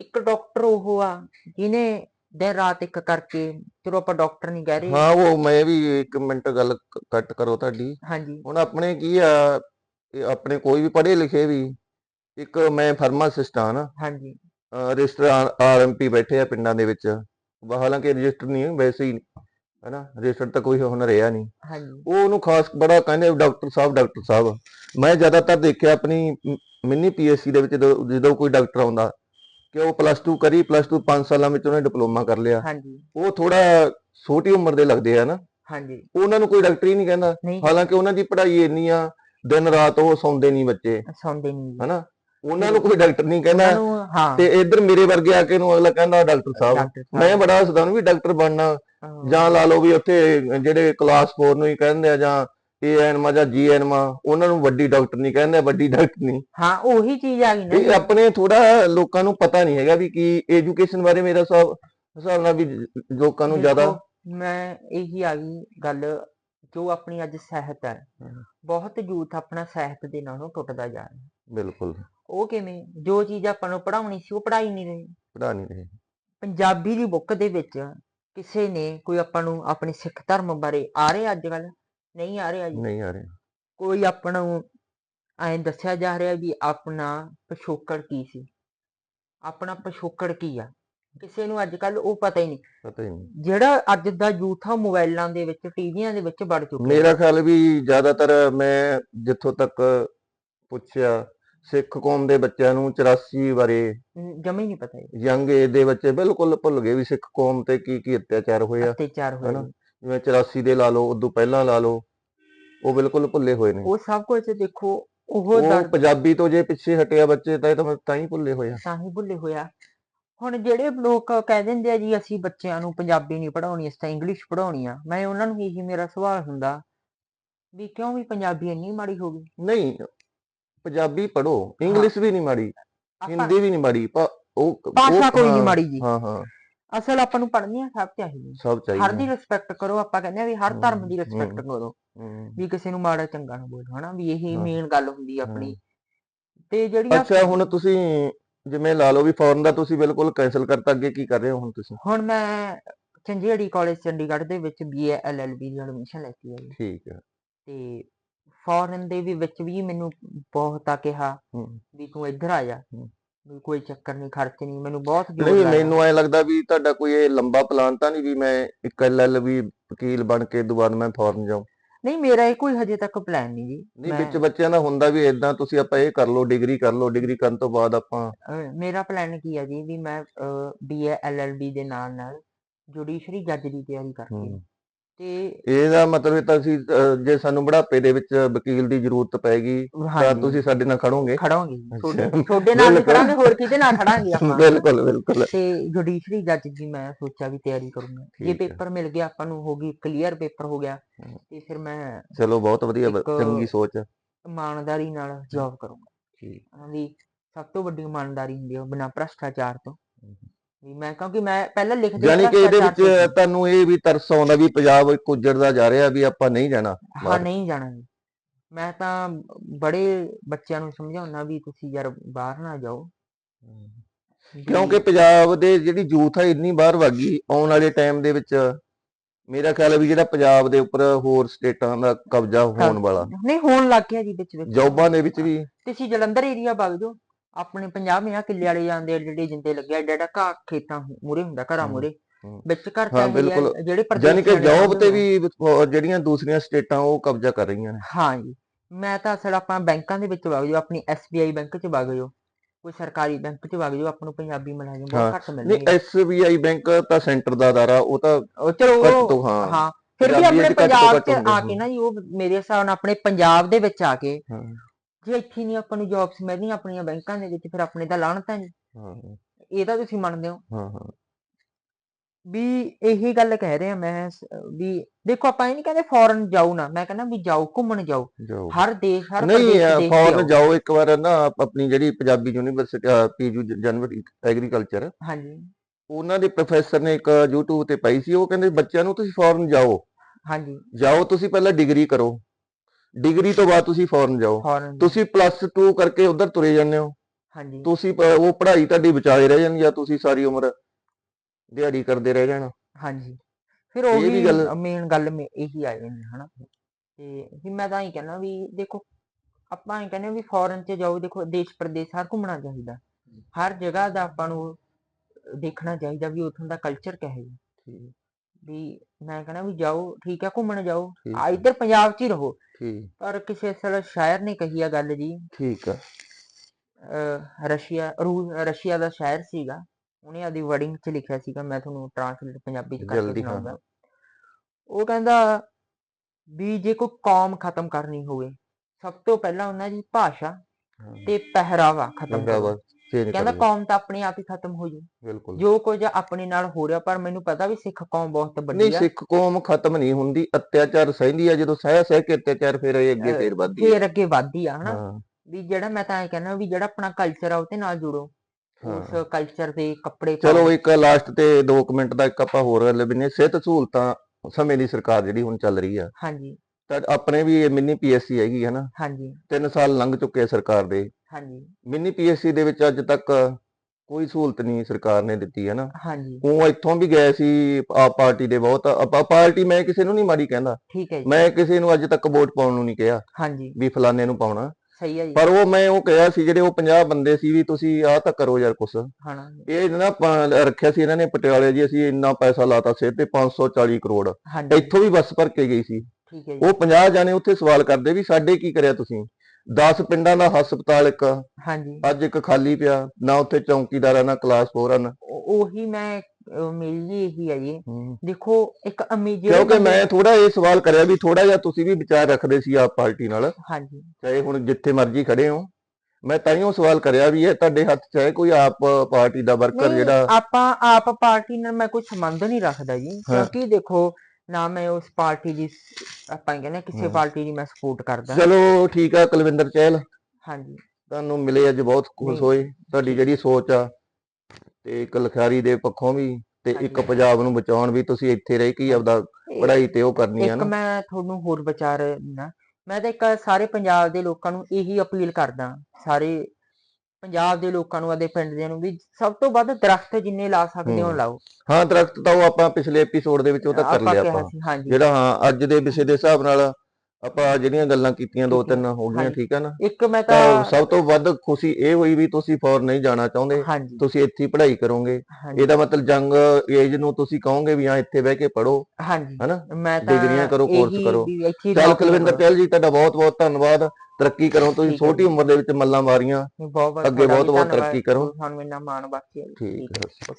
ਇੱਕ ਡਾਕਟਰ ਉਹ ਆ ਜਿਹਨੇ ਦਿਨ ਰਾਤ ਇੱਕ ਕਰਕੇ ਚਲੋ ਆਪਾਂ ਡਾਕਟਰ ਨਹੀਂ ਕਹਿ ਰਹੇ। ਹਾਂ ਉਹ ਮੈਂ ਵੀ ਇੱਕ ਮਿੰਟ ਗੱਲ ਕੱਟ ਕਰੋ ਤੁਹਾਡੀ। ਹਾਂਜੀ। ਹੁਣ ਆਪਣੇ ਕੀ ਆ ਇਹ ਆਪਣੇ ਕੋਈ ਵੀ ਪੜ੍ਹੇ ਲਿਖੇ ਵੀ ਇੱਕ ਮੈਂ ਫਾਰਮਾਸਿਸਟ ਆ ਨਾ। ਹਾਂਜੀ। ਰਜਿਸਟਰ ਆਰਐਮਪੀ ਬੈਠੇ ਆ ਪਿੰਡਾਂ ਦੇ ਵਿੱਚ। ਹਾਲਾਂਕਿ ਰਜਿਸਟਰ ਨਹੀਂ ਹੈ, ਵੈਸੇ ਹੀ ਹੈਨਾ ਰਜਿਸਟਰ ਤਾਂ ਕੋਈ ਹੁਣ ਰਿਹਾ ਨਹੀਂ। ਹਾਂਜੀ। ਉਹ ਉਹਨੂੰ ਖਾਸ ਬੜਾ ਕਹਿੰਦੇ ਡਾਕਟਰ ਸਾਹਿਬ ਡਾਕਟਰ ਸਾਹਿਬ। ਮੈਂ ਜ਼ਿਆਦਾਤਰ ਦੇਖਿਆ ਆਪਣੀ ਮਿੰਨੀ ਪੀਐਸਸੀ ਦੇ ਵਿੱਚ ਜਦੋਂ ਕੋਈ ਡਾਕਟਰ ਆਉਂਦਾ ਕਿ ਉਹ ਪਲੱਸ 2 ਕਰੀ ਪਲੱਸ 2 5 ਸਾਲਾਂ ਵਿੱਚ ਉਹਨੇ ਡਿਪਲੋਮਾ ਕਰ ਲਿਆ। ਹਾਂਜੀ। ਉਹ ਥੋੜਾ ਛੋਟੀ ਉਮਰ ਦੇ ਲੱਗਦੇ ਆ ਨਾ। ਹਾਂਜੀ। ਉਹਨਾਂ ਨੂੰ ਕੋਈ ਡਾਕਟਰ ਹੀ ਨਹੀਂ ਕਹਿੰਦਾ। ਹਾਲਾਂਕਿ ਉਹਨਾਂ ਦੀ ਪੜ੍ਹਾਈ ਇੰਨੀ ਆ ਦਿਨ ਰਾਤ ਉਹ ਸੌਂਦੇ ਨਹੀਂ ਬੱਚੇ। ਸੌਂਦੇ ਨਹੀਂ। ਹਨਾ ਉਹਨਾਂ ਨੂੰ ਕੋਈ ਡਾਕਟਰ ਨਹੀਂ ਕਹਿੰਦਾ। ਤੇ ਇੱਧਰ ਮੇਰੇ ਵਰਗੇ ਆ ਕੇ ਨੂੰ ਅਗਲਾ ਕਹਿੰਦਾ ਡਾਕਟਰ ਸਾਹਿਬ ਮੈਂ ਬੜਾ ਹੱਸਦਾ ਨੂੰ ਵੀ ਡਾਕਟਰ ਬਣਨਾ। ਜਾਂ ਲਾ ਲਓ ਵੀ ਉੱਥੇ ਜਿਹੜੇ ਕਲਾਸ 4 ਨੂੰ ਹੀ ਕਹਿੰਦੇ ਆ ਜਾਂ ਏਐਨਮਾ ਜਾਂ ਜੀਐਨਮਾ ਉਹਨਾਂ ਨੂੰ ਵੱਡੀ ਡਾਕਟਰ ਨਹੀਂ ਕਹਿੰਦੇ ਵੱਡੀ ਡਾਕਟਰ ਨਹੀਂ। ਹਾਂ ਉਹੀ ਚੀਜ਼ ਆ ਗਈ ਨਾ। ਇਹ ਜੀ। ਆਪਣੇ ਥੋੜਾ ਲੋਕਾਂ ਨੂੰ ਪਤਾ ਨਹੀਂ ਹੈਗਾ ਵੀ ਕੀ ਐਜੂਕੇਸ਼ਨ ਬਾਰੇ ਮੇਰਾ ਹਿਸਾਬ ਹਿਸਾਬ ਨਾਲ ਵੀ ਲੋਕਾਂ ਨੂੰ ਜ਼ਿਆਦਾ ਮੈਂ ਇਹੀ ਆ ਗਈ ਗੱਲ ਜੋ ਆਪਣੀ ਅੱਜ ਸਿਹਤ ਹੈ। ਬਹੁਤ ਯੂਥ ਆਪਣਾ ਸਾਹਿਤ ਦੇ ਨਾਲੋਂ ਟੁੱਟਦਾ ਜਾ ਰਿਹਾ। ਬਿਲਕੁਲ। ਉਹ ਕਿਵੇਂ? ਜੋ ਚੀਜ਼ ਆਪਾਂ ਨੂੰ ਪੜ੍ਹਾਉਣੀ ਸੀ ਉਹ ਪੜ੍ਹਾਈ ਨਹੀਂ ਰਹੇ। ਪੜਾ ਨਹੀਂ ਰਹੇ। ਪੰਜਾਬੀ ਦੀ ਬੁੱਕ ਦੇ ਵਿੱਚ ਕਿਸੇ ਨੇ ਕੋਈ ਆਪਾਂ ਨੂੰ ਆਪਣੇ ਸਿੱਖ ਧਰਮ ਬਾਰੇ ਆ ਰਿਹਾ ਅੱਜ ਕੱਲ ਨਹੀਂ ਆ ਰਿਹਾ ਜੀ। ਨਹੀਂ ਆ ਰਹੇ। ਕੋਈ ਆਪਾਂ ਨੂੰ ਐਂ ਦੱਸਿਆ ਜਾ ਰਿਹਾ ਵੀ ਆਪਣਾ ਪਿਛੋਕੜ ਕੀ ਸੀ? ਆਪਣਾ ਪਿਛੋਕੜ ਕੀ ਆ? ਕਿਸੇ ਨੂੰ ਅੱਜ ਕੱਲ ਉਹ ਪਤਾ ਹੀ ਨਹੀਂ। ਪਤਾ ਹੀ ਨਹੀਂ। ਜਿਹੜਾ ਅੱਜ ਦਾ ਯੂਥ ਆ ਮੋਬਾਈਲਾਂ ਦੇ ਵਿੱਚ ਟੀਵੀਆਂ ਦੇ ਵਿੱਚ ਵੜ ਚੁੱਕਿਆ। ਮੇਰਾ ਖਿਆਲ ਵੀ ਜ਼ਿਆਦਾਤਰ ਮੈਂ ਜਿੱਥੋਂ ਤੱਕ ਪੁੱਛਿਆ ਸਿੱਖ ਕੌਮ ਦੇ ਬੱਚਿਆਂ ਨੂੰ 84 ਬਾਰੇ ਜਮੇ ਨਹੀਂ ਪਤਾ ਇਹ। ਯੰਗ ਏਜ ਦੇ ਬੱਚੇ ਬਿਲਕੁਲ ਭੁੱਲ ਗਏ ਵੀ ਸਿੱਖ ਕੌਮ ਤੇ ਕੀ ਕੀ ਅਤਿਆਚਾਰ ਹੋਏ ਆ ਅਤਿਆਚਾਰ ਹੋਇਆ। ਜਿਵੇਂ 84 ਦੇ ਲਾ ਲਓ ਉਦੋਂ ਪਹਿਲਾਂ ਲਾ ਲਓ ਉਹ ਬਿਲਕੁਲ ਭੁੱਲੇ ਹੋਏ ਨੇ। ਉਹ ਸਭ ਕੁਝ ਦੇਖੋ ਉਹ ਪੰਜਾਬੀ ਤੋਂ ਜੇ ਪਿੱਛੇ ਹਟਿਆ ਬੱਚੇ ਤਾਂ ਇਹ ਤਾਂ ਤਾਂ ਹੀ ਭੁੱਲੇ ਹੋਏ ਆ। ਤਾਂ ਹੀ ਭੁੱਲੇ ਹੋਇਆ ਹੁਣ ਜਿਹੜੇ ਲੋਕ ਕਹਿ ਦਿੰਦੇ ਆ ਜੀ ਅਸੀਂ ਬੱਚਿਆਂ ਨੂੰ ਪੰਜਾਬੀ ਨਹੀਂ ਪੜ੍ਹਾਉਣੀ ਅਸੀਂ ਤਾਂ ਇੰਗਲਿਸ਼ ਪੜ੍ਹਾਉਣੀ ਆ। ਮੈਂ ਉਹਨਾਂ ਨੂੰ ਇਹੀ ਮੇਰਾ ਸਵਾਲ ਹੁੰਦਾ ਵੀ ਕਿਉਂ ਵੀ ਪੰਜਾਬੀ ਇੰਨੀ ਮਾੜੀ ਹੋ ਗਈ? ਨਹੀਂ ਪੰਜਾਬੀ ਪੜੋ ਇੰਗਲਿਸ਼ ਵੀ ਨਹੀਂ ਮਾੜੀ ਹਿੰਦੀ ਵੀ ਨਹੀਂ ਮਾੜੀ ਪਰ ਉਹ ਭਾਸ਼ਾ ਕੋਈ ਨਹੀਂ ਮਾੜੀ ਜੀ। ਹਾਂ ਹਾਂ। ਅਸਲ ਆਪਾਂ ਨੂੰ ਪੜ੍ਹਨੀਆਂ ਸਭ ਚਾਹੀਦੀ ਸਭ ਹਰ ਚਾਹੀਦਾ ਦੀ ਰਿਸਪੈਕਟ ਕਰੋ ਆਪਾਂ ਕਹਿੰਦੇ ਆ ਵੀ ਹਰ ਧਰਮ ਦੀ ਰਿਸਪੈਕਟ। ਕਰੋ। ਵੀ ਕਿਸੇ ਨੂੰ ਮਾੜਾ ਚੰਗਾ ਨਾ ਬੋਲੋ ਹਨਾ? ਵੀ ਇਹੀ। ਮੇਨ ਗੱਲ ਹੁੰਦੀ ਆਪਣੀ। ਤੇ ਜਿਹੜੀਆਂ ਅੱਛਾ ਹੁਣ ਤੁਸੀਂ ਜਿਵੇਂ ਲਾ ਲਓ ਵੀ ਫੋਰਨ ਦਾ ਤੁਸੀਂ ਬਿਲਕੁਲ ਕੈਨਸਲ ਕਰਤਾ ਅੱਗੇ ਕੀ ਕਰ ਰਹੇ ਹੋ ਹੁਣ ਤੁਸੀਂ? ਹੁਣ ਮੈਂ ਚੰਡੀਗੜ੍ਹ ਕਾਲਜ ਚੰਡੀਗੜ੍ਹ ਦੇ ਵਿੱਚ ਬੀਏ ਐਲਐਲਬੀ ਦੀ ਐਡਮਿਸ਼ਨ ਲੈਤੀ ਹੈ ਠੀਕ ਹੈ। ਤੇ ਫੋਰਨ ਦੇ ਵੀ ਵਿੱਚ ਵੀ ਮੈਨੂੰ ਬਹੁਤ ਆ ਕਿਹਾ। ਵੀ ਤੂੰ ਇੱਧਰ ਆ ਜਾ। ਵੀ ਕੋਈ ਚੱਕਰ ਨਹੀਂ ਖਰਚ ਨਹੀਂ ਮੈਨੂੰ ਬਹੁਤ ਜ਼ੋਰ ਨਹੀਂ ਮੈਨੂੰ ਐ ਲੱਗਦਾ ਵੀ ਤੁਹਾਡਾ ਕੋਈ ਇਹ ਲੰਬਾ ਪਲਾਨ ਤਾਂ ਨਹੀਂ ਵੀ ਮੈਂ ਇੱਕ ਐਲਐਲ ਵੀ ਵਕੀਲ ਬਣ ਕੇ ਦੁਬਾਰਾ ਮੈਂ ਫੋਰਨ ਜਾਉਂ ਨਹੀਂ ਮੇਰਾ ਇਹ ਕੋਈ ਹਜੇ ਤੱਕ ਪਲਾਨ ਨਹੀਂ ਜੀ। ਨਹੀਂ ਵਿੱਚ ਬੱਚਿਆਂ ਦਾ ਹੁੰਦਾ ਵੀ ਇਦਾਂ ਤੁਸੀਂ ਆਪਾਂ ਇਹ ਕਰ ਲਓ ਡਿਗਰੀ ਕਰ ਲਓ ਡਿਗਰੀ ਕਰਨ ਤੋਂ ਬਾਅਦ ਆਪਾਂ ਮੇਰਾ ਪਲਾਨ ਕੀ ਹੈ ਜੀ ਵੀ ਮੈਂ ਬੀਏ ਐਲਐਲਬੀ ਦੇ ਨਾਲ ਨਾਲ ਜੁਡੀਸ਼ਰੀ ਜੱਜ ਦੀ ਤਿਆਰੀ ਕਰਨੀ ਤੇ ਇਹਦਾ ਮਤਲਬ ਇਹ ਤਾਂ ਅਸੀਂ ਅਹ, ਜੇ ਸਾਨੂੰ ਬੁਢਾਪੇ ਦੇ ਵਿੱਚ ਵਕੀਲ ਦੀ ਜ਼ਰੂਰਤ ਪੈਗੀ ਤਾਂ ਹਾਂਜੀ। ਤੁਸੀਂ ਸਾਡੇ ਨਾਲ ਖੜੋਗੇ। ਖੜਾਂਗੇ ਤੁਹਾਡੇ ਨਾਲ ਬਿਲਕੁਲ। ਖੜਾਂਗੇ ਹੋਰ ਕਿਹਦੇ ਨਾਲ ਖੜਾਂਗੇ ਆਪਾਂ? ਬਿਲਕੁਲ ਬਿਲਕੁਲ। ਤੇ ਜੁਡੀਸ਼ਰੀ ਜੱਜ ਦੀ ਮੈਂ ਸੋਚਿਆ ਵੀ ਤਿਆਰੀ ਕਰੂੰਗਾ। ਜੇ ਠੀਕ ਹੈ। ਪੇਪਰ ਮਿਲ ਗਿਆ ਆਪਾਂ ਨੂੰ ਹੋ ਗਈ ਕਲੀਅਰ ਪੇਪਰ ਹੋ ਗਿਆ ਹਮ। ਤੇ ਫਿਰ ਮੈਂ ਚਲੋ ਬਹੁਤ ਵਧੀਆ ਬ- ਇੱਕ- ਚੰਗੀ ਸੋਚ ਹੈ ਇਮਾਨਦਾਰੀ ਨਾਲ ਜੌਬ ਕਰੂੰਗਾ। ਠੀਕ। ਹਾਂ ਵੀ ਸਭ ਤੋਂ ਵੱਡੀ ਇਮਾਨਦਾਰੀ ਹੁੰਦੀ ਹੈ ਬਿਨਾਂ ਭ੍ਰਸ਼ਟਾਚਾਰ ਤੋਂ। ਹਮ। ਵੀ ਮੈਂ ਕਿਉਂਕਿ ਮੈਂ ਪਹਿਲਾਂ ਲਿਖਦੇ ਯਾਨੀ ਕਿ ਇਹਦੇ ਵਿੱਚ ਤੁਹਾਨੂੰ ਇਹ ਵੀ ਤਰਸ ਆਉਂਦਾ ਵੀ ਪੰਜਾਬ ਇੱਕ ਉੱਜੜਦਾ ਜਾ ਰਿਹਾ ਵੀ ਆਪਾਂ ਨਹੀਂ ਜਾਣਾ। ਹਾਂ। ਨਹੀਂ ਜਾਣਾ ਜੀ। ਮੈਂ ਤਾਂ ਬੜੇ ਬੱਚਿਆਂ ਨੂੰ ਸਮਝਾਉਣਾ ਵੀ ਤੁਸੀਂ ਯਾਰ ਬਾਹਰ ਨਾ ਜਾਓ। ਕਿਉਂਕਿ ਪੰਜਾਬ ਦੇ ਜਿਹੜੀ ਯੂਥ ਹੈ ਇੰਨੀ ਬਾਹਰ ਵਾਗੀ ਆਉਣ ਵਾਲੇ ਟਾਈਮ ਦੇ ਵਿੱਚ ਮੇਰਾ ਖਿਆਲ ਹੈ ਵੀ ਜਿਹੜਾ ਪੰਜਾਬ ਦੇ ਉੱਪਰ ਹੋਰ ਸਟੇਟਾਂ ਦਾ ਕਬਜ਼ਾ ਹੋਣ ਵਾਲਾ। ਨਹੀਂ ਹੋਣ ਲੱਗ ਗਿਆ ਜੀ ਵਿੱਚ ਵਿੱਚ। ਜੌਬਾਂ ਦੇ ਵਿੱਚ ਵੀ। ਤੁਸੀਂ ਜਲੰਧਰ ਏਰੀਆ ਵਗ ਜਾਓ। ਆਪਣੇ 50 50 ਕਿੱਲੇ ਵਾਲੇ ਜਾਂਦੇ ਜਿਹੜੇ ਜਿੰਦੇ ਲੱਗਿਆ ਏਡਾ ਏਡਾ ਘਾਹ ਖੇਤਾਂ ਮੂਰੇ ਹੁੰਦਾ ਘਰਾਂ ਮੂਰੇ। ਵਿੱਚ ਘਰ ਹਾਂ, ਚਾਹੀਦੇ ਆ, ਬਿਲਕੁਲ। ਜਿਹੜੇ ਯਾਨੀ ਕਿ ਪ੍ਰਦੇਸ਼ਾਂ ਜੌਬ ਤੇ। ਵੀ ਅਹ ਜਿਹੜੀਆਂ ਦੂਸਰੀਆਂ ਸਟੇਟਾਂ ਉਹ ਕਬਜ਼ਾ ਕਰ ਰਹੀਆਂ ਨੇ ਹਾਂ ਜੀ ਮੈਂ ਤਾਂ ਅਸਲ ਆਪਾਂ ਬੈਂਕਾਂ ਦੇ ਵਿੱਚ ਵਗ ਜਾਓ ਆਪਣੀ SBI ਬੈਂਕ 'ਚ ਵਗ ਜਾਓ ਕੋਈ ਸਰਕਾਰੀ ਬੈਂਕ 'ਚ ਵਗ ਜਾਓ ਆਪਾਂ ਨੂੰ ਪੰਜਾਬੀ ਮੁਲਾਜ਼ਮ ਬਹੁਤ ਘੱਟ ਨਹੀਂ ਮਿਲਣਗੇ ਬੈਂਕ ਤਾਂ ਸੈਂਟਰ ਦਾ ਅਦਾਰਾ ਉਹ ਤਾਂ ਉਹ ਚਲੋ ਘੱਟ ਉਹ ਤੋਂ ਹਾਂ ਹਾਂ ਫਿਰ ਵੀ ਪੰਜਾਬੀਆਂ ਆਪਣੇ 'ਚ ਘੱਟ ਤੋਂ ਪੰਜਾਬ ਘੱਟ 'ਚ ਆ। ਕੇ ਨਾ ਜੀ ਉਹ ਮੇਰੇ ਹਿਸਾਬ ਨਾਲ ਆਪਣੇ ਪੰਜਾਬ ਦੇ ਵਿੱਚ ਆ ਕੇ ਹਾਂ, ਜੇ ਇੱਥੇ ਨਹੀਂ ਆਪਾਂ ਨੂੰ ਜੌਬਸ ਮਿਲਦੀਆਂ ਆਪਣੀਆਂ ਬੈਂਕਾਂ ਦੇ ਵਿੱਚ ਫਿਰ ਆਪਣੇ ਤਾਂ ਲਾਹਣਤ ਹੈ ਜੀ ਹਾਂ। ਇਹ ਤਾਂ ਤੁਸੀਂ ਮੰਨਦੇ ਹੋ। ਹਾਂ ਹਾਂ। ਵੀ ਇਹੀ ਗੱਲ ਕਹਿ ਰਹੇ ਆ ਮੈਂ ਸ- ਵੀ ਦੇਖੋ ਆਪਾਂ ਇਹ ਨਹੀਂ ਕਹਿੰਦੇ ਫੋਰਨ ਜਾਓ ਨਾ ਮੈਂ ਕਹਿੰਦਾ ਵੀ ਜਾਓ ਘੁੰਮਣ ਜਾਓ। ਜਾਓ। ਹਰ ਦੇਸ਼ ਹਰ ਨਹੀਂ ਪ੍ਰਦੇਸ਼ ਦੇਖ ਕੇ ਫੌਰਨ। ਜਾਓ। ਇੱਕ ਵਾਰ ਨਾ ਆਪ- ਆਪਣੀ ਜਿਹੜੀ ਪੰਜਾਬੀ ਯੂਨੀਵਰਸਿਟੀ ਪੀਯੂ ਜਨਵਰੀ ਐਗਰੀਕਲਚਰ ਹਾਂਜੀ। ਉਹਨਾਂ ਦੇ ਪ੍ਰੋਫੈਸਰ ਨੇ ਇੱਕ YouTube ਤੇ ਪਾਈ ਸੀ ਉਹ ਕਹਿੰਦੇ ਬੱਚਿਆਂ ਨੂੰ ਤੁਸੀਂ ਫੌਰਨ ਜਾਓ। ਹਾਂਜੀ। ਜਾਓ ਤੁਸੀਂ ਪਹਿਲਾਂ ਡਿਗਰੀ ਕਰੋ। ਡਿਗਰੀ ਤੋਂ ਬਾਅਦ ਤੁਸੀਂ ਫੌਰਨ ਜਾਓ। ਤੁਸੀਂ ਪਲੱਸ 2 ਕਰਕੇ ਉਧਰ ਤੁਰੇ ਜਾਂਦੇ ਹੋ। ਹਾਂਜੀ। ਤੁਸੀਂ ਪ- ਉਹ ਪੜ੍ਹਾਈ ਤੁਹਾਡੀ ਵਿਚਾਲੇ ਰਹਿ ਜਾਂਦੀ ਆ ਤੁਸੀਂ ਸਾਰੀ ਉਮਰ ਦਿਹਾੜੀ ਕਰਦੇ ਰਹਿ ਜਾਣਾ। ਹਾਂਜੀ। ਫਿਰ ਇਹ ਵੀ ਉਹੀ ਗੱਲ- ਮੇਨ ਗੱਲ ਮੇ ਇਹੀ ਆ ਜਾਂਦੀ ਹਨਾ। ਤੇ ਵੀ ਮੈਂ ਤਾਂ ਹੀ ਕਹਿੰਦਾ ਵੀ ਦੇਖੋ ਆਪਾਂ ਇਹ ਕਹਿੰਦੇ ਹਾਂ ਵੀ ਫੋਰਨ 'ਚ ਜਾਓ ਦੇਖੋ ਦੇਸ਼ ਪ੍ਰਦੇਸ਼ ਹਰ ਘੁੰਮਣਾ ਚਾਹੀਦਾ। ਹਰ ਜਗ੍ਹਾ ਦਾ ਆਪਾਂ ਨੂੰ ਦੇਖਣਾ ਚਾਹੀਦਾ ਵੀ ਉੱਥੋਂ ਦਾ ਕਲਚਰ ਕਿਹੋ ਜਿਹਾ। ਠੀਕ। ਵੀ ਮੈਂ ਕਹਿੰਦਾ ਵੀ ਜਾਓ ਠੀਕ ਹੈ ਘੁੰਮਣ ਜਾਓ ਠੀਕ ਆ ਹੈ, ਇੱਧਰ ਪੰਜਾਬ 'ਚ ਹੀ ਰਹੋ। ਠੀਕ। ਪਰ ਕਿਸੇ ਅਸਲ ਸ਼ਾਇਰ ਨੇ ਕਹੀ ਆ ਗੱਲ ਜੀ। ਠੀਕ ਆ। ਅਹ ਰਸ਼ੀਆ ਰੂ ਰਸ਼ੀਆ ਦਾ ਸ਼ਾਇਰ ਸੀਗਾ। ਉਹਨੇ ਆਦੀ ਵਰਡਿੰਗ 'ਚ ਲਿਖਿਆ ਸੀਗਾ ਮੈਂ ਤੁਹਾਨੂੰ ਟ੍ਰਾਂਸਲੇਟ ਪੰਜਾਬੀ 'ਚ ਕਰਕੇ ਜਲਦੀ, ਹਾਂ, ਸੁਣਾਉਂਦਾ ਉਹ ਕਹਿੰਦਾ ਵੀ ਜੇ ਕੋਈ ਕੌਮ ਖਤਮ ਕਰਨੀ ਹੋਵੇ ਸਭ ਤੋਂ ਪਹਿਲਾਂ ਉਹਨਾਂ ਦੀ ਭਾਸ਼ਾ ਹਾਂ। ਤੇ ਪਹਿਰਾਵਾ ਖਤਮ ਪਹਿਰਾਵਾ। ਕਰੋ ਚੇਂਜ ਕਹਿੰਦਾ ਕੌਮ ਤਾਂ ਆਪਣੇ ਆਪ ਹੀ ਖਤਮ ਹੋ ਜੂ। ਬਿਲਕੁਲ। ਜੋ ਕੁਝ ਆਪਣੇ ਨਾਲ ਹੋ ਰਿਹਾ ਪਰ ਮੈਨੂੰ ਪਤਾ ਵੀ ਸਿੱਖ ਕੌਮ ਬਹੁਤ ਨਹੀਂ ਵੱਡੀ ਆ। ਸਿੱਖ ਕੌਮ ਖਤਮ ਨਹੀਂ ਹੁੰਦੀ ਅਤਿਆਚਾਰ ਸਹਿੰਦੀ ਆ ਜਦੋਂ ਸਹਿ ਸਹਿ ਕੇ ਅਤਿਆਚਾਰ ਫਿਰ ਇਹ ਅੱਗੇ ਫੇਰ ਵੱਧਦੀ ਆ। ਫੇਰ ਅੱਗੇ ਵੱਧਦੀ ਆ ਹਨਾ? ਵੀ ਜਿਹੜਾ ਮੈਂ ਤਾਂ ਇਹ ਕਹਿੰਦਾ ਵੀ ਜਿਹੜਾ ਆਪਣਾ ਕਲਚਰ ਆ ਉਹਦੇ ਨਾਲ ਜੁੜੋ। ਉਸ ਕਲਚਰ ਦੇ ਕੱਪੜੇ ਚਲੋ ਇੱਕ ਲਾਸਟ ਤੇ 2 ਮਿੰਟ ਦਾ ਇੱਕ ਆਪਾਂ ਹੋਰ ਗੱਲ ਲੈਣੇ ਸਿਹਤ ਸਹੂਲਤਾਂ ਸਮੇਂ ਦੀ ਸਰਕਾਰ ਜਿਹੜੀ ਹੁਣ ਚੱਲ ਰਹੀ ਆ। ਹਾਂਜੀ। ਤਾਂ ਆਪਣੇ ਵੀ ਮਿੰਨੀ ਪੀਐਸਸੀ ਹੈਗੀ ਹੈ ਨਾ। ਹਾਂਜੀ। 3 ਸਾਲ ਲੰਘ ਚੁੱਕੇ ਆ ਸਰਕਾਰ ਦੇ। ਹਾਂਜੀ। ਮਿੰਨੀ ਪੀਐਸਸੀ ਦੇ ਵਿੱਚ ਅੱਜ ਤੱਕ ਕੋਈ ਸਹੂਲਤ ਨਹੀਂ ਸਰਕਾਰ ਨੇ ਦਿੱਤੀ ਹੈ ਨਾ। ਹਾਂਜੀ। ਉਹ ਇੱਥੋਂ ਵੀ ਗਏ ਸੀ ਆਪ ਪਾਰਟੀ ਦੇ ਬਹੁਤ। ਆਪਾਂ ਪਾਰਟੀ ਮੈਂ ਕਿਸੇ ਨੂੰ ਨਹੀਂ ਮਾੜੀ ਕਹਿੰਦਾ। ਠੀਕ ਹੈ ਜੀ। ਮੈਂ ਕਿਸੇ ਨੂੰ ਅੱਜ ਤੱਕ ਵੋਟ ਪਾਉਣ ਨੂੰ ਨਹੀਂ ਕਿਹਾ। ਹਾਂਜੀ। ਵੀ ਫਲਾਣੇ ਨੂੰ ਪਾਉਣਾ। ਸਹੀ ਹੈ ਜੀ। ਪਰ ਉਹ ਮੈਂ ਉਹ ਕਿਹਾ ਸੀ ਜਿਹੜੇ ਉਹ 50 ਬੰਦੇ ਸੀ ਵੀ ਤੁਸੀਂ ਆਹ ਤਾਂ ਕਰੋ ਯਾਰ ਕੁਛ। ਹਣਾ ਇਹ ਨਾ ਆਪਾਂ ਰੱਖਿਆ ਸੀ ਇਹਨਾਂ ਨੇ ਪਟਿਆਲੇ ਜੀ ਅਸੀਂ ਇੰਨਾ ਪੈਸਾ ਲਾਤਾ ਸਿਰ ਤੇ 540 ਕਰੋੜ। ਹਾਂਜੀ ਇੱਥੋਂ ਵੀ ਬੱਸ ਭਰ ਕੇ ਗਈ ਸੀ। ਠੀਕ ਹੈ ਜੀ। ਉਹ 50 ਜਾਣੇ ਉੱਥੇ ਸਵਾਲ ਕਰਦੇ ਵੀ ਸਾਡੇ ਕੀ ਕਰਿਆ ਤੁਸੀਂ? 10 ਪਿੰਡਾਂ ਦਾ ਹਸਪਤਾਲ ਇੱਕ। ਹਾਂਜੀ ਅੱਜ ਇੱਕ ਖਾਲੀ ਪਿਆ ਨਾ ਉੱਥੇ ਚੌਂਕੀਦਾਰ ਆ ਨਾ ਕਲਾਸ 4 ਹਨ ਉਹ- ਉਹੀ ਮੈਂ ਅਹ ਮੇਰੀ ਵੀ ਇਹੀ ਹੈ ਜੀ। ਦੇਖੋ ਇੱਕ ਅਮੀਰ ਕਿਉਂਕਿ ਮੈਂ ਥੋੜਾ ਇਹ ਸਵਾਲ ਕਰਿਆ ਵੀ ਥੋੜਾ ਜਿਹਾ ਤੁਸੀਂ ਵੀ ਵਿਚਾਰ ਰੱਖਦੇ ਸੀ ਆਪ ਪਾਰਟੀ ਨਾਲ। ਹਾਂਜੀ। ਚਾਹੇ ਹੁਣ ਜਿੱਥੇ ਮਰਜ਼ੀ ਖੜੇ ਹੋ। ਮੈਂ ਤਾਈਓ ਸਵਾਲ ਕਰਿਆ ਵੀ ਇਹ ਤੁਹਾਡੇ ਹੱਥ 'ਚ ਹੈ ਕੋਈ ਆਪ ਪਾਰਟੀ ਦਾ ਵਰਕਰ ਨਹੀਂ ਜਿਹੜਾ ਆਪਾਂ ਆਪ ਪਾਰਟੀ ਨਾਲ ਮੈਂ ਕੋਈ ਸੰਬੰਧ ਨਹੀਂ ਰੱਖਦਾ ਜੀ। ਹਾਂ। ਕਿਉਂਕਿ ਦੇਖੋ ਨਾ ਮੈਂ ਉਸ ਪਾਰਟੀ ਦੀ ਸ- ਆਪਾਂ ਕਹਿੰਦੇ ਹਾਂ, ਕਿਸੇ। ਪਾਰਟੀ ਦੀ ਮੈਂ ਸਪੋਰਟ ਕਰਦਾ। ਚਲੋ ਠੀਕ ਆ ਕੁਲਵਿੰਦਰ ਚਹਿਲ। ਹਾਂਜੀ। ਤੁਹਾਨੂੰ ਮਿਲੇ ਅੱਜ ਬਹੁਤ ਖੁਸ਼ ਨਹੀਂ। ਹੋਏ। ਤੁਹਾਡੀ ਜਿਹੜੀ ਸੋਚ ਆ ਤੇ ਇੱਕ ਲਖਾਰੀ ਦੇ ਪੱਖੋਂ ਵੀ ਤੇ ਇੱਕ। ਪੰਜਾਬ ਨੂੰ ਬਚਾਉਣ ਵੀ ਤੁਸੀਂ ਇੱਥੇ ਰਹਿ ਕੇ ਹੀ ਆਪਦਾ ਪੜ੍ਹਾਈ ਤੇ ਉਹ ਕਰਨੀ ਆ ਇੱਕ ਨਾ। ਮੈਂ ਤੁਹਾਨੂੰ ਹੋਰ ਵਿਚਾਰ ਨਾ ਮੈਂ ਤਾਂ ਇੱਕ ਸਾਰੇ ਪੰਜਾਬ ਦੇ ਲੋਕਾਂ ਨੂੰ ਇਹੀ ਅਪੀਲ ਕਰਦਾ। ਸਾਰੇ ਪੰਜਾਬ ਦੇ ਲੋਕਾਂ ਨੂੰ ਅਤੇ ਪਿੰਡ ਦੇ ਨੂੰ ਵੀ ਸਭ ਤੋਂ ਵੱਧ ਦਰਖਤ ਜਿੰਨੇ ਲਾ ਸਕਦੇ ਹੋ। ਲਾਓ। ਹਾਂ ਦਰਖਤ ਤਾਂ ਉਹ ਆਪਾਂ ਪਿਛਲੇ ਐਪੀਸੋਡ ਦੇ ਵਿੱਚ ਉਹ ਤਾਂ ਕਰ ਲਿਆ ਆਪਾਂ। ਜਿਹੜਾ ਹਾਂ ਅੱਜ ਦੇ ਵਿਸ਼ੇ ਦੇ ਹਿਸਾਬ ਨਾਲ ਆਪਾਂ ਜਿਹੜੀਆਂ ਗੱਲਾਂ ਕੀਤੀਆਂ ਦੋ ਹੈ। ਤਿੰਨ ਹੋ ਗਈਆਂ। ਠੀਕ ਆ ਨਾ ਇੱਕ ਮੈਂ ਤਾਂ ਸਭ ਤੋਂ ਵੱਧ ਖੁਸ਼ੀ ਇਹ ਹੋਈ ਵੀ ਤੁਸੀਂ ਫੌਰਨ ਨਹੀਂ ਜਾਣਾ ਚਾਹੁੰਦੇ ਤੁਸੀਂ ਇੱਥੇ ਹੀ ਪੜ੍ਹਾਈ ਕਰੋਗੇ ਇਹਦਾ ਮਤਲਬ ਜੰਗ ਏਜ ਨੂੰ ਤੁਸੀਂ ਕਹੋਗੇ ਵੀ ਹਾਂ ਇੱਥੇ ਬਹਿ ਕੇ ਪੜੋ ਹਾਂਜੀ ਹਨਾ ਮੈਂ ਤਾਂ ਡਿਗਰੀਆਂ ਕਰੋ, ਕੋਰਸ ਕਰੋ। ਹੀ ਚੱਲ ਕੁਲਵਿੰਦਰ। ਚਹਿਲ ਜੀ ਤੁਹਾਡਾ ਬਹੁਤ ਬਹੁਤ ਧੰਨਵਾਦ ਤਰੱਕੀ ਕਰੋ ਤੁਸੀਂ ਹੈ ਛੋਟੀ। ਉਮਰ ਦੇ ਵਿੱਚ ਮੱਲਾਂ ਮਾਰੀਆਂ ਅੱਗੇ ਬਹੁਤ ਬਹੁਤ ਤਰੱਕੀ ਕਰੋ। ਤੁਹਾਨੂੰ ਇੰਨਾ ਮਾਣ ਜੀ। ਠੀਕ ਹੈ। ਹੈ